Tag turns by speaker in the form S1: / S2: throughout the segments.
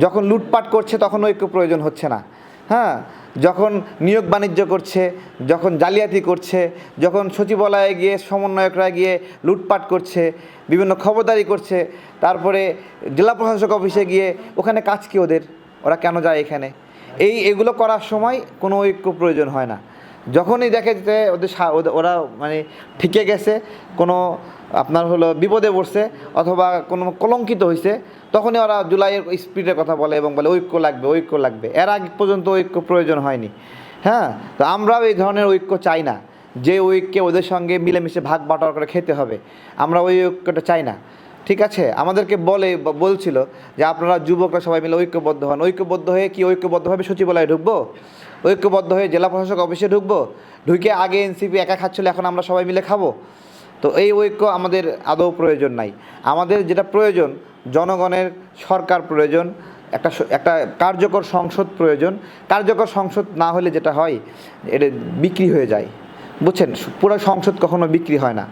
S1: যখন লুটপাট করছে তখন ঐক্য প্রয়োজন হচ্ছে না। হ্যাঁ? যখন নিয়োগ বাণিজ্য করছে, যখন জালিয়াতি করছে, যখন সচিবালয়ে গিয়ে সমন্বয়করা গিয়ে লুটপাট করছে, বিভিন্ন খবরদারি করছে, তারপরে জেলা প্রশাসক অফিসে গিয়ে ওখানে কাজ কি ওদের? ওরা কেন যায় এখানে? এই, এগুলো করার সময় কোনো ঐক্য প্রয়োজন হয় না। যখনই দেখে যে ওদের ওরা মানে ঠিকে গেছে, কোনো আপনার হলো বিপদে পড়ছে অথবা কোনো কলঙ্কিত হয়েছে তখনই ওরা জুলাইয়ের স্পিডের কথা বলে এবং বলে ঐক্য লাগবে ঐক্য লাগবে। এর আগে পর্যন্ত ঐক্য প্রয়োজন হয়নি। হ্যাঁ? তো আমরাও এই ধরনের ঐক্য চাই না। যে ঐক্যে ওদের সঙ্গে মিলেমিশে ভাগ বাটোয়ারা করে খেতে হবে, আমরা ওই ঐক্যটা চাই না। ঠিক আছে? আমাদেরকে বলে বলছিল যে আপনারা যুবকরা সবাই মিলে ঐক্যবদ্ধ হন। ঐক্যবদ্ধ হয়ে কি ঐক্যবদ্ধভাবে সচিবালয়ে ঢুকবো? ঐক্যবদ্ধ হয়ে জেলা প্রশাসক অফিসে ঢুকবো, ঢুকে আগে এনসিপি একা খাচ্ছিল, এখন আমরা সবাই মিলে খাব। তো এই ঐক্য আমাদের আদৌ প্রয়োজন নাই। আমাদের যেটা প্রয়োজন, জনগণের সরকার প্রয়োজন, একটা একটা কার্যকর সংসদ প্রয়োজন। কার্যকর সংসদ না হলে যেটা হয়, এটা বিক্রি হয়ে যায়। বুঝছেন? পুরো সংসদ কখনো বিক্রি হয় না।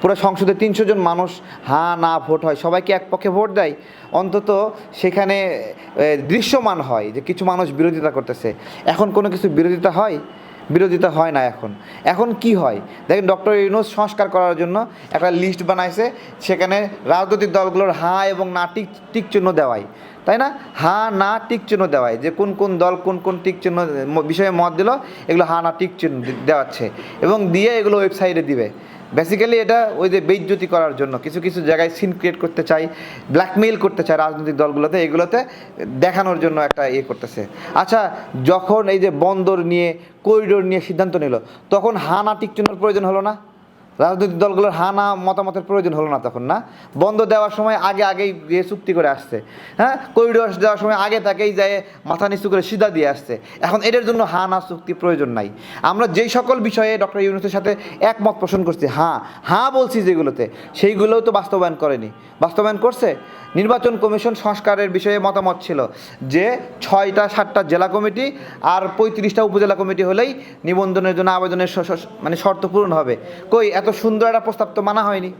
S1: পুরো সংসদে তিনশো জন মানুষ হ্যাঁ না, ভোট হয়। সবাইকে এক পক্ষে ভোট দেয়। অন্তত সেখানে দৃশ্যমান হয় যে কিছু মানুষ বিরোধিতা করতেছে। এখন কোনো কিছু বিরোধিতা হয়? বিরোধিতা হয় না এখন। এখন কি হয়? দেখেন ডক্টর ইউনুস সংস্কার করার জন্য একটা লিস্ট বানাইছে। সেখানে রাজনৈতিক দলগুলোর হাঁ এবং না, টিক টিক চিহ্ন দেওয়াই তাই না? হা, না, টিক চিহ্ন দেওয়াই। যে কোন কোন দল কোন কোন টিক চিহ্ন বিষয়ে মত দিল, এগুলো হা, না, টিক চিহ্ন দেওয়াচ্ছে। এবং দিয়ে এগুলো ওয়েবসাইটে দিবে। বেসিক্যালি এটা ওই যে বেইজ্জতি করার জন্য। কিছু কিছু জায়গায় সিন ক্রিয়েট করতে চাই ব্ল্যাকমেইল করতে চায় রাজনৈতিক দলগুলোতে, এগুলোতে দেখানোর জন্য একটা ইয়ে করতেছে। আচ্ছা যখন এই যে বন্দর নিয়ে করিডোর নিয়ে সিদ্ধান্ত নিল, তখন হানা টিক চিহ্নের প্রয়োজন হলো না? রাজনৈতিক দলগুলোর হানা মতামতের প্রয়োজন হলো না তখন না। বন্ধ দেওয়ার সময় আগে আগেই গিয়ে চুক্তি করে আসছে। হ্যাঁ? করিডোর দেওয়ার সময় আগে তাকেই যায় মাথা নিচু করে সিধা দিয়ে আসছে। এখন এটার জন্য হা না চুক্তি প্রয়োজন নাই। আমরা যেই সকল বিষয়ে ডক্টর ইউনুসের সাথে একমত পোষণ করছি হ্যাঁ হ্যাঁ বলছি যেগুলোতে, সেইগুলোও তো বাস্তবায়ন করেনি। বাস্তবায়ন করছে? নির্বাচন কমিশন সংস্কারের বিষয়ে মতামত ছিল যে ছয়টা, সাতটা জেলা কমিটি আর পঁয়ত্রিশটা উপজেলা কমিটি হলেই নিবন্ধনের জন্য আবেদনের মানে শর্ত পূরণ হবে। কই? এত সুন্দর একটা প্রস্তাব তো মানা হয়নি।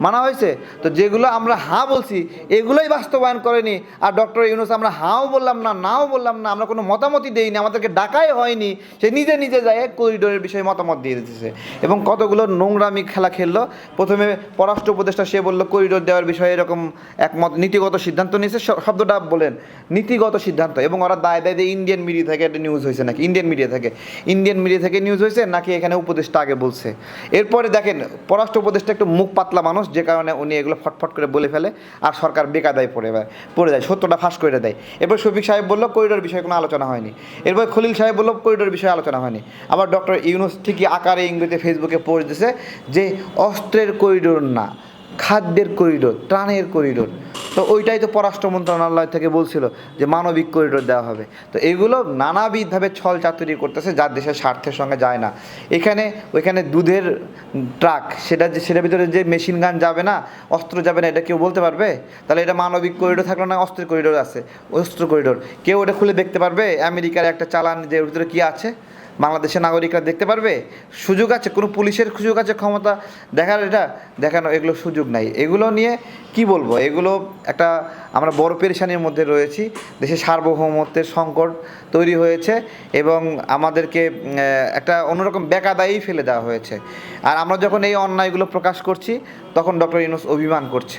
S1: মানা হয়েছে। তো যেগুলো আমরা হা বলছি, এগুলোই বাস্তবায়ন করেনি। আর ডক্টর ইউনুস, আমরা হাঁও বললাম না, নাও বললাম না, আমরা কোনো মতামতই দেইনি, আমাদেরকে ডাকাই হয়নি। সে নিজে নিজে যায় করিডোরের বিষয়ে মতামত দিয়ে দিতেছে। এবং কতগুলো নোংরামি খেলা খেললো। প্রথমে পররাষ্ট্র উপদেষ্টা সে বলল, করিডোর দেওয়ার বিষয়ে এরকম একমত, নীতিগত সিদ্ধান্ত নিয়েছে। শব্দটা বলেন, নীতিগত সিদ্ধান্ত। এবং ওরা দায় দেয় যে ইন্ডিয়ান মিডিয়া থেকে একটা নিউজ হয়েছে নাকি ইন্ডিয়ান মিডিয়া থেকে। ইন্ডিয়ান মিডিয়া থেকে নিউজ হয়েছে নাকি এখানে উপদেষ্টা আগে বলছে? এরপরে দেখেন, পররাষ্ট্র উপদেষ্টা একটু মুখ পাতলা মানুষ। যে কারণে উনি এগুলো ফটফট করে বলে ফেলে আর সরকার বেকাদায় পড়ে পড়ে যায়, সত্যটা ফাঁস করে দেয়। এরপর শফিক সাহেব বলল, করিডোর বিষয়ে কোনো আলোচনা হয়নি। এরপর খলিল সাহেব বলল, করিডোর বিষয়ে আলোচনা হয়নি। আবার ডক্টর ইউনুস ঠিকই আকারে ইংরেজিতে ফেসবুকে পোস্ট দিছে যে, অস্ত্রের করিডোর না। খাদ্যের করিডোর, ত্রাণের করিডোর। তো ওইটাই তো পররাষ্ট্র মন্ত্রণালয় থেকে বলছিল যে মানবিক করিডোর দেওয়া হবে। তো এগুলো নানাবিধভাবে ছল চাতুরি করতেছে, যার দেশের স্বার্থের সঙ্গে যায় না। এখানে, ওইখানে দুধের ট্রাক, সেটা যে, সেটার ভিতরে যে মেশিন গান যাবে না, অস্ত্র যাবে না, এটা কেউ বলতে পারবে? তাহলে এটা মানবিক করিডোর থাকল না, অস্ত্রের করিডোর আছে, অস্ত্র করিডোর। কেউ ওটা খুলে দেখতে পারবে? আমেরিকার একটা চালান যে, ওর ভিতরে কী আছে? বাংলাদেশের নাগরিকরা দেখতে পারবে? সুযোগ আছে, কোনো পুলিশের সুযোগ আছে, ক্ষমতা দেখার এটা দেখানো, এগুলো সুযোগ নাই। এগুলো নিয়ে কি বলব? এগুলো একটা আমরা বড় পেরেশানির মধ্যে রয়েছি। দেশের সার্বভৌমত্বের সংকট তৈরি হয়েছে এবং আমাদেরকে একটা অন্যরকম বেকাদায়ী ফেলে দেওয়া হয়েছে। আর আমরা যখন এই অন্যায়গুলো প্রকাশ করছি, তখন ডক্টর ইউনুস অভিমান করছে।